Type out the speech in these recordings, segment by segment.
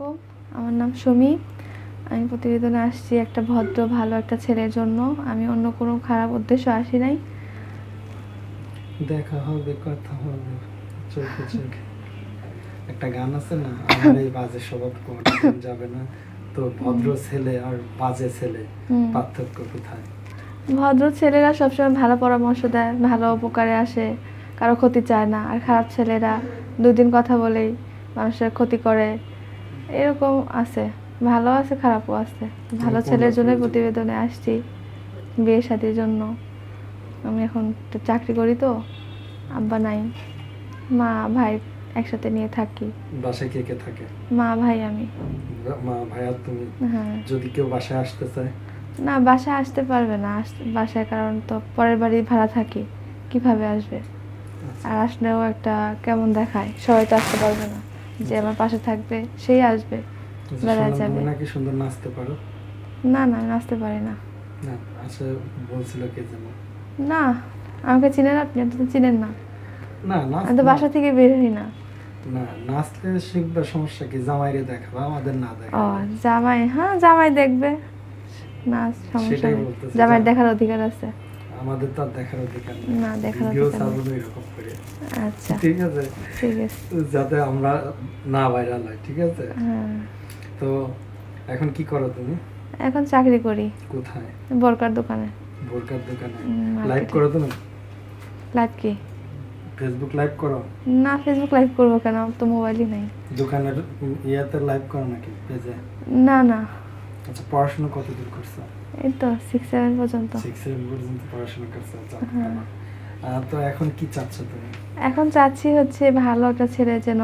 আলাইকুম। আমার নাম সুমি আমি প্রতিবেদনে আসছি একটা ভদ্র ভালো একটা ছেলের জন্য। আমি অন্য কোনো খারাপ উদ্দেশ্য আসি নাই। দেখা হবে কথা হবে। চোখে চোখে একটা গান আছে না? আমার এই বাজে স্বভাব কোনোদিন যাবে না। তো ভদ্র ছেলে আর বাজে ছেলে। পার্থক্য কোথায়? ভদ্র ছেলেরা সবসময় ভালো পরামর্শ দেয় ভালো উপকারে আসে। কারও ক্ষতি চায় না। আর খারাপ ছেলেরা দুদিন কথা বলেই মানুষের ক্ষতি করে। এরকম আছে। ভালো আছে খারাপও আছে। ভালো ছেলের জন্য প্রতিবেদনে আসছি বিয়ে শাদির জন্য। আমি এখন তো চাকরি করি তো আব্বা নাই। মা ভাই একসাথে নিয়ে থাকি। বাসায় কে কে থাকে? মা ভাই আমি। মা ভাইয়া তুমি? হ্যাঁ। যদি কেউ বাসায় আসতে চায়? না বাসায় আসতে পারবে না। বাসায় কারণ তো পরের বাড়ি ভাড়া থাকি। কীভাবে আসবে? আর আসলেও একটা কেমন দেখায়। সবাই তো আসতে পারবে না। যে আমার পাশে থাকবে সেই আসবে। আচ্ছা, বেড়ায় যাবে। নাকি সুন্দর নাচতে পারো? না না আসতে পারি না। না আচ্ছা বলছিল কে যেন? না আমাকে চিনেন আপনি আপনি তো চিনেন না। না নাচ আমি তো বাসা থেকে বের হই না। না নাচতে শিখবে সমস্যা কি? জামাইরে দেখাবা আমাদের না ও দেখা জামাই হ্যাঁ জামাই দেখবে। না সমস্যা জামাই। দেখার অধিকার আছে। আমাদের তো দেখার অধিকার নেই। না দেখার ভিডিও অধিকার এরকম করে। আচ্ছা। ঠিক আছে? ঠিক আছে। যাতে আমরা না ভাইরাল হয় ঠিক আছে? হ্যাঁ। তো এখন কি করো তুমি? এখন চাকরি করি। কোথায়? বরকার দোকানে। বোরকার দোকানে। লাইভ করো তুমি? লাইভ কি? ফেসবুক লাইভ করো? না ফেসবুক লাইভ করব কেন? আমার তো মোবাইলই নাই। দোকানের ইয়াতে লাইভ করো নাকি? পেজে? না না। আচ্ছা পড়াশোনা কত দূর করছ? এই তো সিক্স সেভেন পর্যন্ত। সিক্স সেভেন পর্যন্ত পড়াশোনা করছ হ্যাঁ। তো এখন কি চাচ্ছ তুমি? এখন চাচ্ছি হচ্ছে ভালো একটা ছেলে যেন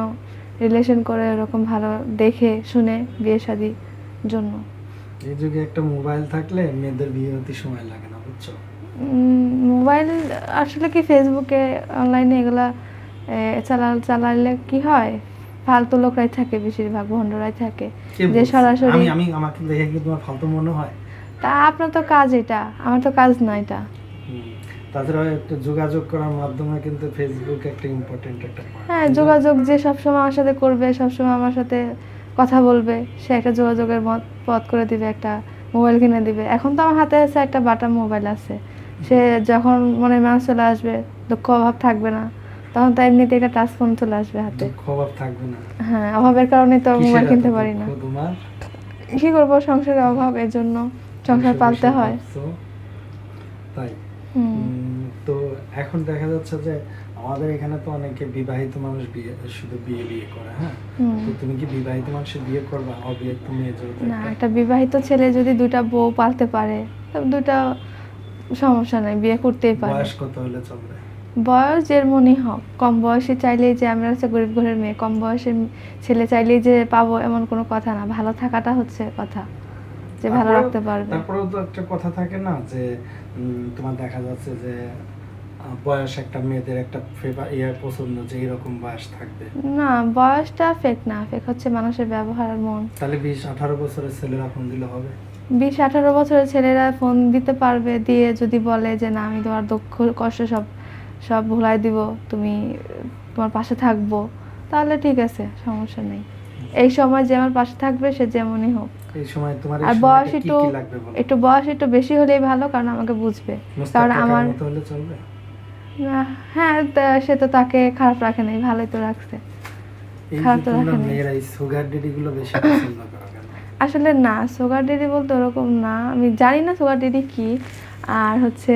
রিলেশন করে এরকম ভালো দেখে শুনে বিয়ে শাদি জন্য। এই যুগে একটা মোবাইল থাকলে মেয়েদের বিয়ে হতে সময় লাগে না বুঝছ? মোবাইল আসলে কি ফেসবুকে অনলাইনে এগুলা এ, চালা চালালে কি হয়? ফালতু লোকরাই থাকে বেশিরভাগ ভণ্ডরাই থাকে। যে সরাসরি আমি আমি আমাকে দেখে কি তোমার ফালতু মনে হয়? তা আপনার তো কাজ এটা আমার তো কাজ না এটা। তাছাড়া একটু যোগাযোগ করার মাধ্যমে কিন্তু ফেসবুক একটা ইম্পর্টেন্ট একটা হ্যাঁ যোগাযোগ যে সবসময় আমার সাথে করবে সবসময় আমার সাথে কথা বলবে সে একটা যোগাযোগের মত পথ করে দিবে একটা মোবাইল কিনে দিবে। এখন তো আমার হাতে আছে একটা বাটা মোবাইল আছে। সে যখন মনে মানুষ চলে আসবে দুঃখ অভাব থাকবে না। তখন তো এমনিতে একটা টাচ ফোন চলে আসবে হাতে। অভাব থাকবে না। হ্যাঁ অভাবের কারণে তো মোবাইল কিনতে পারি না। কি করব সংসারের অভাব এর জন্য সংসার পালতে হয়। তাই? তো এখন দেখা যাচ্ছে যে আমাদের এখানে তো অনেকে বিবাহিত মানুষ বিয়ে শুধু বিয়ে বিয়ে করে হ্যাঁ? তো তুমি কি বিবাহিত মানুষের বিয়ে করবা অবিবাহিত মেয়ে যেহেতু না একটা- বিবাহিত ছেলে যদি দুইটা বউ পালতে পারে তবে দুইটা সমস্যা নাই বিয়ে করতেই পারে। বয়স কত হলে চলবে? বয়স যের মনে হোক কম বয়সে চাইলেই যে আমরা হচ্ছে গরিব ঘরের মেয়ে কম বয়সে ছেলে চাইলেই যে পাবো এমন কোনো কথা না ভালো থাকাটা হচ্ছে কথা। যে ভালো রাখতে পারবে। তারপরেও তো একটা কথা থাকে না যে তোমার দেখা যাচ্ছে যে বয়স একটা মেয়েদের একটা ফেভার ইয়ে পছন্দ যে এরকম বয়স থাকবে। না বয়সটা ফেক না ফেক হচ্ছে মানুষের ব্যবহার আর মন। তাহলে বিশ আঠারো বছরের ছেলেরা ফোন দিলে হবে? বিশ আঠারো বছরের ছেলেরা ফোন দিতে পারবে দিয়ে যদি বলে যে না আমি তোমার দুঃখ কষ্ট সব সব ভুলাই দিব তুমি তোমার পাশে থাকব তাহলে ঠিক আছে সমস্যা নেই। এই সময় যে আমার পাশে থাকবে সে যেমনই হোক। এই সময় তোমার আর বয়স একটু একটু বয়স একটু বেশি হলেই ভালো কারণ আমাকে বুঝবে। কারণ আমার হ্যাঁ সে তো তাকে খারাপ রাখে নাই ভালোই তো রাখছে। খারাপ তো। সুগার ডেডি গুলো বেশি পছন্দ আসলে না সুগার ডেডি বলতে ওরকম না। আমি জানি না সুগার ডেডি কি। আর হচ্ছে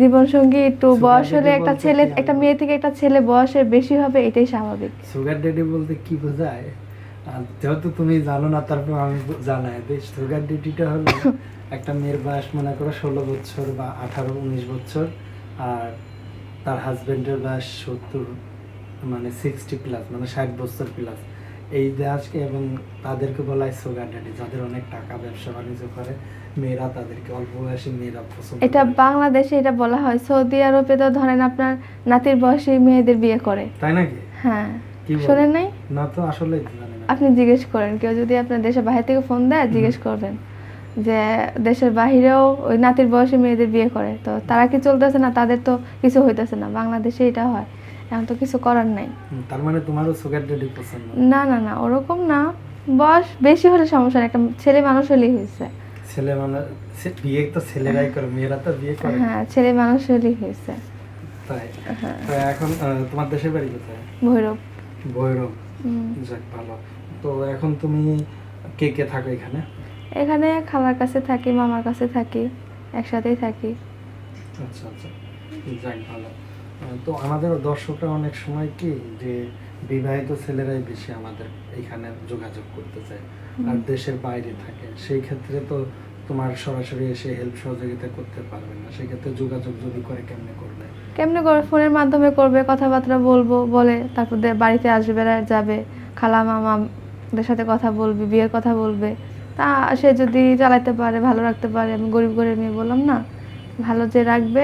জীবনসঙ্গী একটু বয়স হলে একটা ছেলে একটা মেয়ে থেকে একটা ছেলে বয়সের বেশি হবে এটাই স্বাভাবিক। সুগার ডেডি বলতে কি বোঝায়? যেহেতু তুমি জানো না তারপর আমি জানাই দিই সুগার ডেডিটা হলো একটা মেয়ের বয়স মনে করো ষোলো বছর বা আঠারো উনিশ বছর আর তার হাজবেন্ডের বয়স সত্তর মানে সিক্সটি প্লাস মানে ষাট বছর প্লাস এই দেশকে এবং তাদেরকে বলা হয় সুগার ড্যাডি যাদের অনেক টাকা ব্যবসা বাণিজ্য করে মেয়েরা তাদেরকে অল্প বয়সী মেয়েরা পছন্দ এটা বাংলাদেশে এটা বলা হয় সৌদি আরবে তো ধরেন আপনার নাতির বয়সী মেয়েদের বিয়ে করে। তাই নাকি? হ্যাঁ? শোনেন নাই? না তো আসলে না। আপনি জিজ্ঞেস করেন কেউ যদি আপনার দেশের বাইরে থেকে ফোন দেয় জিজ্ঞেস করবেন যে দেশের বাহিরেও ওই নাতির বয়সে মেয়েদের বিয়ে করে। তো তারা কি চলতেছে না? তাদের তো কিছু হইতেছে না। বাংলাদেশে এটা হয়। এখন তো কিছু করার নাই। তার মানে তোমারও সুগার ড্যাডি পছন্দ না? না না ওরকম না। বয়স বেশি হলে সমস্যা একটা ছেলে মানুষ হলেই হয়েছে। ছেলে মানে সে- বিয়ে তো ছেলেরাই করে মেয়েরা তো বিয়ে করে। হ্যাঁ ছেলে মানুষ হলেই হয়েছে। তাই? হ্যাঁ। তো এখন তোমার দেশের বাড়ি কোথায়? ভৈরব। ভৈরব। যাক ভালো। তো এখন তুমি কে কে থাকো এখানে? এখানে খালার কাছে থাকি মামার কাছে থাকি একসাথেই থাকি। আচ্ছা আচ্ছা। যাক ভালো। তো আমাদের দর্শকরা অনেক সময় কি যে বিবাহিত ছেলেরাই বেশি আমাদের এখানে যোগাযোগ করতে চায় আর দেশের বাইরে থাকে। সেই ক্ষেত্রে তো তোমার সরাসরি এসে হেল্প সহযোগিতা করতে পারবে না। সেই ক্ষেত্রে যোগাযোগ যদি করে কেমনে করবে? কেমনে করে? ফোনের মাধ্যমে করবে কথাবার্তা বলব বলে তারপর বাড়িতে আসবে যাবে। খালা মামাদের সাথে কথা বলবে বিয়ের কথা বলবে। তা সে যদি চালাতে পারে ভালো রাখতে পারে আমি গরিব গরিব মেয়ে বললাম না ভালো যে রাখবে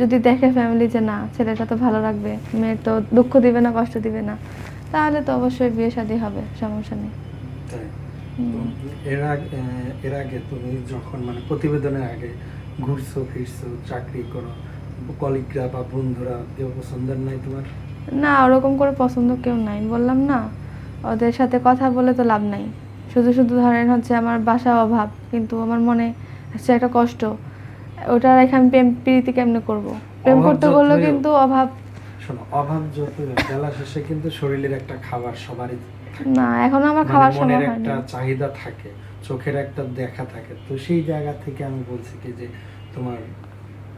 যদি দেখে ফ্যামিলি যে না ছেলেটা তো ভালো রাখবে মেয়ের তো দুঃখ দিবে না কষ্ট দিবে না তাহলে তো অবশ্যই বিয়ে শাদী হবে সমস্যা নেই। এর আগে এর আগে তুমি যখন মানে প্রতিবেদনের আগে ঘুরছো ফিরছো চাকরি করো কলিগরা বা বন্ধুরা কেউ পছন্দের নাই তোমার? না ওরকম করে পছন্দ কেউ নাই। বললাম না ওদের সাথে কথা বলে তো লাভ নাই। শুধু শুধু ধরেন হচ্ছে আমার বাসা অভাব কিন্তু আমার মনে হচ্ছে একটা কষ্ট। ওটা রেখে আমি প্রেম প্রীতি কেমনে করব? প্রেম করতে যতই- কিন্তু অভাব। শোনো অভাব যত বেলা শেষে কিন্তু শরীরের একটা খাবার সবারই না এখনও আমার মানে মনের সময় একটা চাহিদা থাকে চোখের একটা দেখা থাকে। তো সেই জায়গা থেকে আমি বলছি কি যে তোমার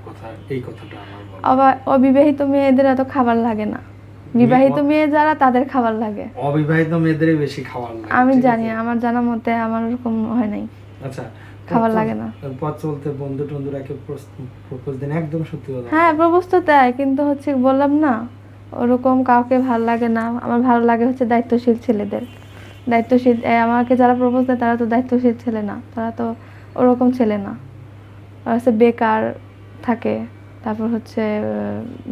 কথা এই কথাটা আমার অবিবাহিত মেয়েদের এত খাবার লাগে না। বিবাহিত মেয়ে যারা তাদের খাবার লাগে। অবিবাহিত মেয়েদেরই বেশি খাবার লাগে আমি জানি আমার জানা মতে আমার ওরকম হয় নাই। আচ্ছা খাবার লাগে না। পথ চলতে বন্ধু টন্ধুরা কেউ প্রপোজ দেন একদম সত্যি কথা। হ্যাঁ প্রপোজ তো দেয় কিন্তু হচ্ছে বললাম না ওরকম কাউকে ভালো লাগে না। আমার ভালো লাগে হচ্ছে দায়িত্বশীল ছেলেদের। দায়িত্বশীল আমাকে যারা প্রপোজ দেয় তারা তো দায়িত্বশীল ছেলে না তারা তো ওরকম ছেলে না। ওরা হচ্ছে বেকার থাকে। তারপর হচ্ছে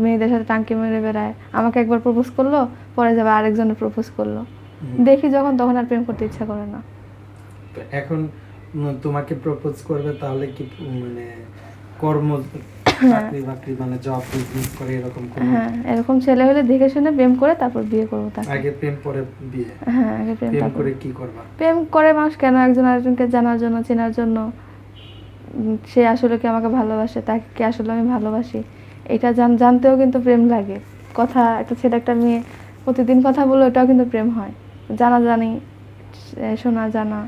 মেয়েদের সাথে টাঙ্কি মেরে বেড়ায়। আমাকে একবার প্রপোজ করল পরে যাবে আরেকজনের প্রপোজ করল। দেখি যখন তখন আর প্রেম করতে ইচ্ছা করে না। এখন তোমাকে প্রপোজ করবে তাহলে কি মানে কর্ম চাকরি বাকরি মানে জব বিজনেস করে এরকম কোনো? হ্যাঁ এরকম ছেলে হলে দেখে শুনে প্রেম করে তারপর বিয়ে করব তাকে। আগে প্রেম পরে বিয়ে? হ্যাঁ আগে প্রেম করে কি করবা? প্রেম করে মানুষ কেন একজন আরেকজনকে জানার জন্য চেনার জন্য? সে আসলে কি আমাকে ভালোবাসে? তাকে কি আসলে আমি ভালোবাসি? এটা জান জানতেও কিন্তু প্রেম লাগে। কথা একটা ছেলে একটা মেয়ে প্রতিদিন কথা বলে ওটাও কিন্তু প্রেম হয়। জানা জানি শোনা জানা।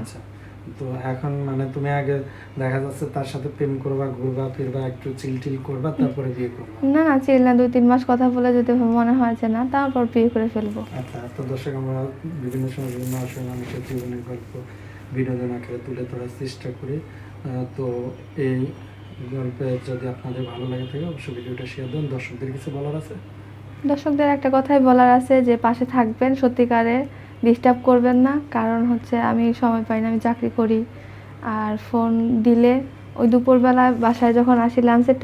আচ্ছা। তো এখন মানে তুমি আগে দেখা যাচ্ছে তার সাথে প্রেম করবা ঘুরবা ফিরবা একটু চিল টিল করবা তারপরে বিয়ে করবা। না না চিল না দুই তিন মাস কথা বলে যদি মনে হয় যে না তারপর বিয়ে করে ফেলব। আচ্ছা তো দর্শক আমরা বিভিন্ন সময় বিভিন্ন অসহায় মানুষের জীবনের গল্প বিনোদন আকারে তুলে ধরার চেষ্টা করি। তো এই গল্পে যদি আপনাদের ভালো লাগে থাকে, অবশ্যই ভিডিওটা শেয়ার দেন। দর্শকদের কিছু বলার আছে? দর্শকদের একটা কথাই বলার আছে যে, পাশে থাকবেন, সত্যিকারে ডিস্টার্ব করবেন না। কারণ হচ্ছে আমি সময় পাই না, আমি চাকরি করি। আর ফোন দিলে ওই দুপুরবেলা বাসায় যখন আসি লাঞ্চের